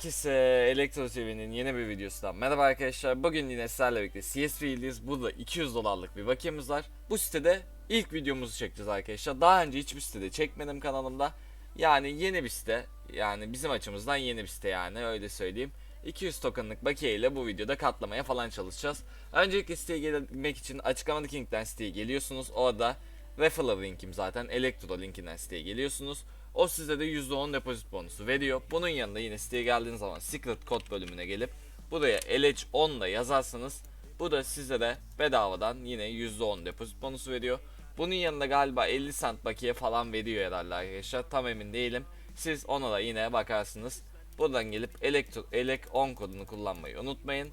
Herkese Elektro TV'nin yeni bir videosundan merhaba arkadaşlar. Bugün yine sizlerle birlikte CSV'liyiz. Burada 200 dolarlık bir bakiyemiz var. Bu sitede ilk videomuzu çekeceğiz arkadaşlar. Daha önce hiçbir sitede çekmedim kanalımda. Yani yeni bir site. Yani bizim açımızdan yeni bir site yani öyle söyleyeyim. 200 tokenlık bakiye ile bu videoda katlamaya falan çalışacağız. Öncelikle siteye gelmek için açıklamadaki linkten siteye geliyorsunuz. Orada referral linkim zaten Elektro linkinden siteye geliyorsunuz. O size de %10 depozit bonusu veriyor. Bunun yanında yine siteye geldiğiniz zaman secret kod bölümüne gelip buraya LH10 da yazarsanız bu da size de bedavadan yine %10 depozit bonusu veriyor. Bunun yanında galiba 50 cent bakiye falan veriyor herhalde arkadaşlar. Tam emin değilim. Siz ona da yine bakarsınız. Buradan gelip elektro, elek 10 kodunu kullanmayı unutmayın.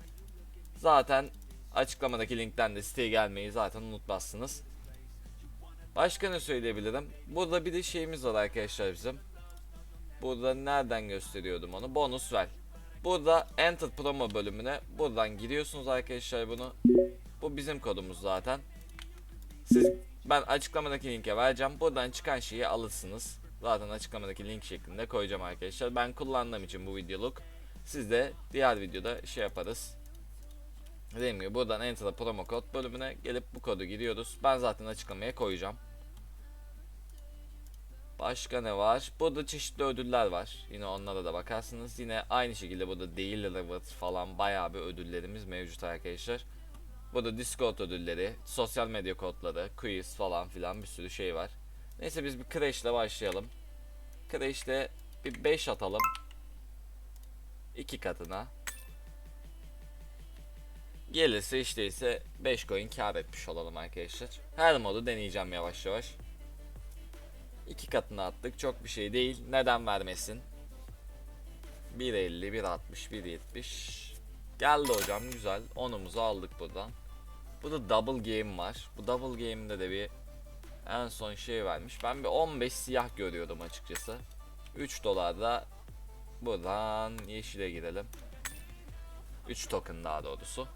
Zaten açıklamadaki linkten de siteye gelmeyi zaten unutmazsınız. Başka ne söyleyebilirim? Burada bir de şeyimiz var arkadaşlar bizim. Burada nereden gösteriyordum onu? Bonus ver. Burada Enter Promo bölümüne buradan giriyorsunuz arkadaşlar bunu. Bu bizim kodumuz zaten. Siz ben açıklamadaki linke vereceğim. Buradan çıkan şeyi alırsınız. Zaten açıklamadaki link şeklinde koyacağım arkadaşlar. Ben kullandığım için bu videoluk. Siz de diğer videoda şey yaparız. Dediğim gibi buradan Enter Promo Kod bölümüne gelip bu kodu giriyoruz. Ben zaten açıklamaya koyacağım. Başka ne var? Burada çeşitli ödüller var. Yine onlara da bakarsınız. Yine aynı şekilde burada Daily Reward falan bayağı bir ödüllerimiz mevcut arkadaşlar. Burada Discord ödülleri, sosyal medya kodları, quiz falan filan bir sürü şey var. Neyse biz bir Crash ile başlayalım. Crash ile bir 5 atalım. 2 katına. Gelirse işte ise 5 coin kar etmiş olalım arkadaşlar. Her modu deneyeceğim yavaş yavaş. İki katını attık. Çok bir şey değil. Neden vermesin? 1.50, 1.60, 1.70. Geldi hocam güzel. Onumuzu aldık buradan. Burada double game var. Bu double game'de de bir en son şey vermiş. Ben bir 15 siyah görüyordum açıkçası. 3 dolar da buradan yeşile girelim. 3 token daha doğrusu.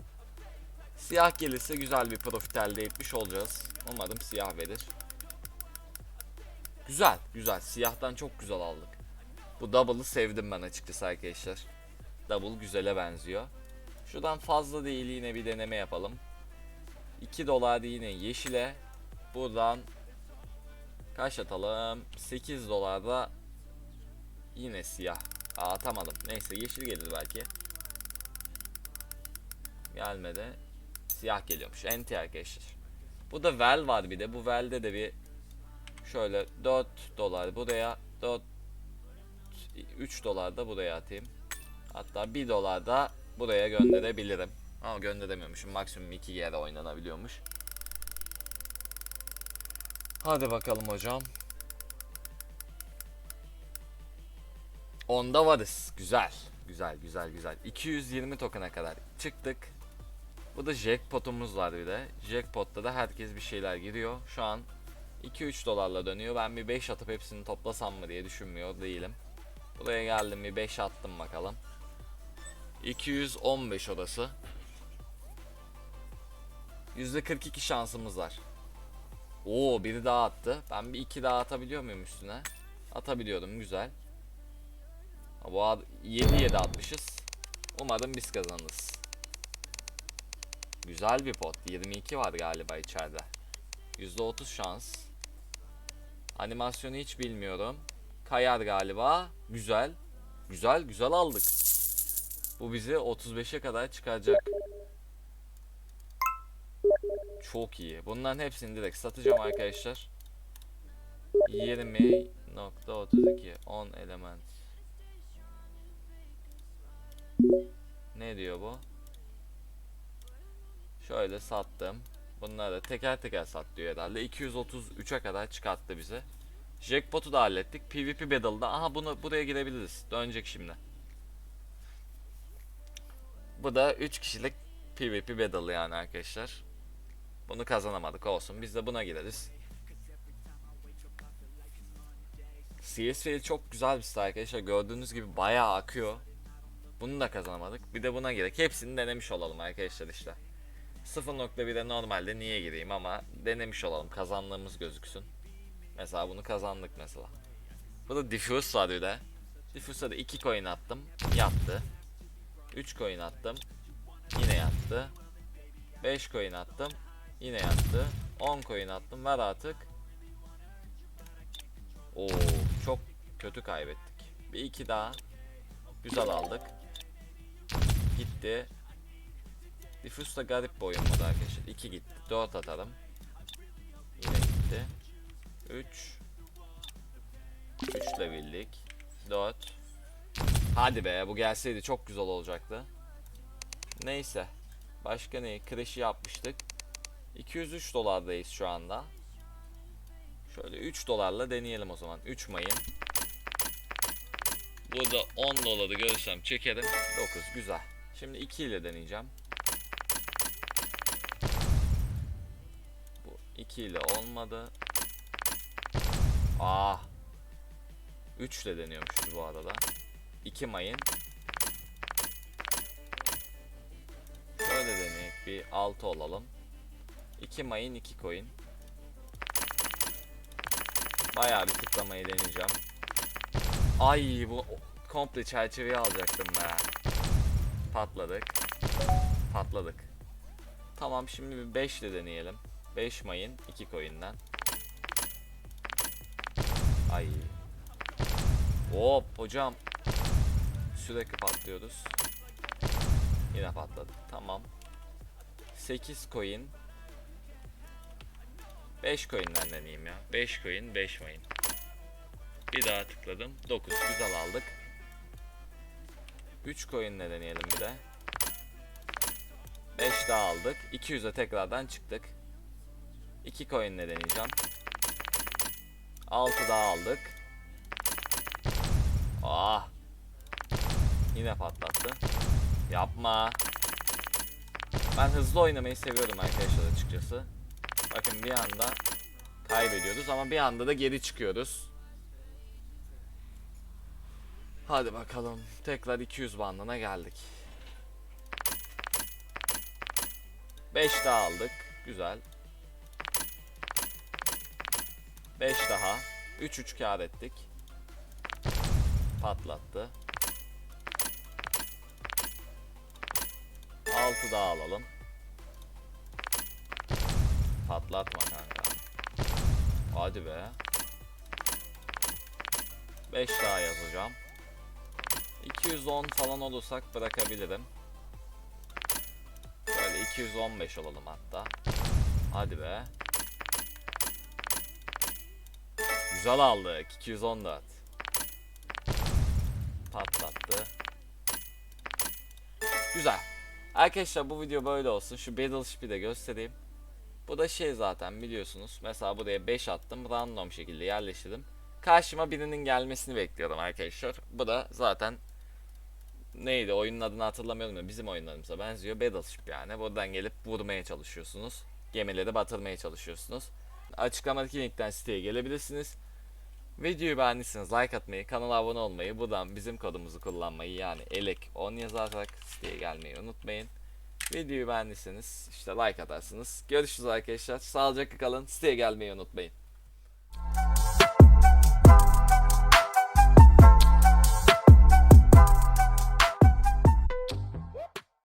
Siyah gelirse güzel bir profit elde etmiş olacağız. Umarım siyah verir. Güzel, güzel. Siyahtan çok güzel aldık. Bu double'ı sevdim ben açıkçası arkadaşlar. Double güzele benziyor. Şuradan fazla değil yine bir deneme yapalım. 2 dolar yine yeşile. Buradan kaç atalım? 8 dolarda yine siyah. Aa, atamadım. Neyse yeşil gelir belki. Gelmedi. Siyah geliyormuş. Enti arkadaşlar. Bu da vel var bir de. Bu velde de bir Şöyle 4 dolar buraya 4 3 dolar da buraya atayım. Hatta 1 dolar da buraya gönderebilirim. Ama gönderemiyormuşum. Maksimum 2 yere oynanabiliyormuş. Hadi bakalım hocam. Onda varız. Güzel. Güzel güzel güzel. 220 token'a kadar çıktık. Bu da jackpotumuz var bir de. Jackpot'ta da herkes bir şeyler giriyor. Şu an 2-3 dolarla dönüyor. Ben bir 5 atıp hepsini toplasam mı diye düşünmüyor değilim. Buraya geldim bir 5 attım bakalım. 215 odası. %42 şansımız var. Oo biri daha attı. Ben bir iki daha atabiliyor muyum üstüne? Atabiliyordum güzel. Bu 7 7 atmışız. Umarım biz kazanırız. Güzel bir pot. 22 var galiba içeride. %30 şans. Animasyonu hiç bilmiyorum. Kayar galiba. Güzel. Güzel güzel aldık. Bu bizi 35'e kadar çıkaracak. Çok iyi. Bunların hepsini direkt satacağım arkadaşlar. 20.32 10 element. Ne diyor bu? Şöyle sattım. Bunları da teker teker sat diyor herhalde. 233'e kadar çıkarttı bize. Jackpot'u da hallettik. PvP Battle'da. Aha bunu buraya girebiliriz. Dönecek şimdi. Bu da 3 kişilik PvP Battle yani arkadaşlar. Bunu kazanamadık olsun. Biz de buna gireriz. CSV çok güzel bir site arkadaşlar. Gördüğünüz gibi bayağı akıyor. Bunu da kazanamadık. Bir de buna gerek. Hepsini denemiş olalım arkadaşlar işte. 0.1'e normalde niye gireyim ama denemiş olalım kazandığımız gözüksün. Mesela bunu kazandık mesela. Bu da diffuse var bir de. Diffuse'a da 2 coin attım. Yattı. 3 coin attım. Yine yattı. 5 coin attım. Yine yattı. 10 coin attım. Ver artık. Oo, çok kötü kaybettik. Bir iki daha. Güzel aldık. Gitti. Diffuse da garip bir oyun modu arkadaşlar. 2 gitti. 4 atalım. Yine gitti. 3 3 levellik. 4 Hadi be bu gelseydi çok güzel olacaktı. Neyse. Başka ne? Crash'i yapmıştık. 203 dolardayız şu anda. Şöyle 3 dolarla deneyelim o zaman. 3 mayın. Burada 10 doları görürsem çekerim. 9 güzel. Şimdi 2 ile deneyeceğim. 2 ile olmadı. Ah. 3 ile deniyormuşuz bu arada. 2 mayın. Şöyle deneyek bir 6 olalım. 2 mayın 2 coin. Bayağı bir tıklamayı deneyeceğim. Ay bu komple çerçeveyi alacaktım be. Patladık. Patladık. Tamam şimdi bir 5 ile deneyelim. 5 mayın 2 coin'den. Ay. Hop hocam. Sürekli patlıyoruz. Yine patladık. Tamam. 8 coin. 5 coin'den deneyeyim ya. 5 coin 5 mayın. Bir daha tıkladım. 9 güzel aldık. 3 coin'le deneyelim bir de. 5 daha aldık. 200'e tekrardan çıktık. 2 coin'le deneyeceğim. 6 daha aldık. Ah. Yine patlattı. Yapma. Ben hızlı oynamayı seviyorum arkadaşlar açıkçası. Bakın bir anda kaybediyoruz ama bir anda da geri çıkıyoruz. Hadi bakalım. Tekrar 200 bandına geldik. 5 daha aldık. Güzel. 5 daha. 3 3 kar ettik. Patlattı. 6 daha alalım. Patlatma kanka. Hadi be. 5 daha yazacağım. 210 falan olursak bırakabilirim. Böyle 215 olalım hatta. Hadi be. Güzel aldık. 214. Patlattı. Güzel. Arkadaşlar bu video böyle olsun. Şu Battleship'i de göstereyim. Bu da şey zaten biliyorsunuz. Mesela buraya 5 attım. Random şekilde yerleştirdim. Karşıma birinin gelmesini bekliyorum arkadaşlar. Bu da zaten neydi oyunun adını hatırlamıyorum da bizim oyunlarımıza benziyor. Battleship yani. Buradan gelip vurmaya çalışıyorsunuz. Gemileri batırmaya çalışıyorsunuz. Açıklamadaki linkten siteye gelebilirsiniz. Videoyu beğendiyseniz like atmayı, kanala abone olmayı, buradan bizim kodumuzu kullanmayı yani elek10 yazarak siteye gelmeyi unutmayın. Videoyu beğendiyseniz işte like atarsınız. Görüşürüz arkadaşlar. Sağlıcakla kalın. Siteye gelmeyi unutmayın.